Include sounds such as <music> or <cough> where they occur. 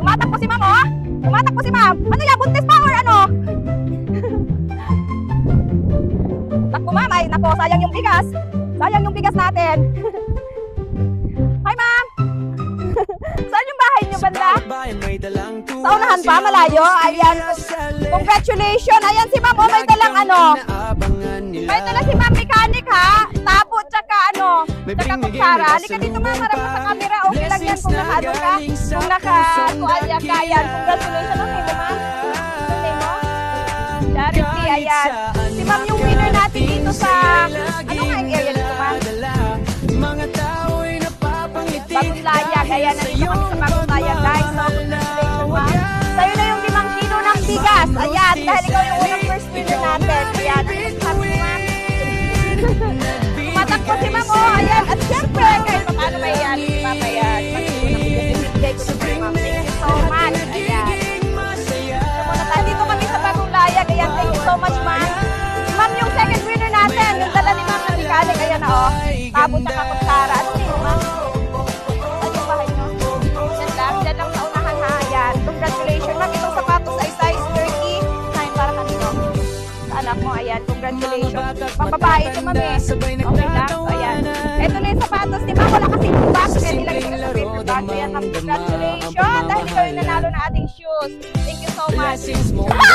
Tumatakbo si ma'am, oh! Tumatakbo si ma'am! Ano yan? Buntis pa or ano? Takbo ma'am, ay nako, sayang yung bigas. Sayang yung bigas natin. Hi ma'am! Saan yung bahay niyo banda? Sa unahan pa, malayo. Ayan. Congratulations. Ayan si ma'am, oh, may dalang ano. May dala si ma'am Tsaka kutsara. Halika dito ma'am, harap mo sa camera. Okay lang yan kung naka ano ka. Kung naka tuwalya ka. Ayan. Congratulations. Ma'am? Ano name mo? Charity. Ayan. Si ma'am yung winner natin dito sa ano nga yung area dito ma'am? Bagong layag. Ayan, nandito kami sa bagong layag, guys. So, congratulations, ma'am. Sa'yo na yung limang kilo ng bigas. Ayan, dahil ikaw yung unang first winner natin. Ayan, Tabo tsaka kutsara. Ano mo, ma'am? Saan yung bahay nyo? Diyan lang, diyan lang sa unahan ha. Ayan. Congratulations. Ma'am, itong sapatos ay size 39 para kanino? Sa anak mo, ayan. Congratulations. Pambabae ito, ma'am eh. Okay lang. So, ayan. Ito na yung sapatos ni ma'am. Wala kasing box. Kaya nilagay ko sa paper bag. Ayan, ma'am. Congratulations. Dahil ikaw yung nanalo ng ating shoes. Thank you so much. <laughs>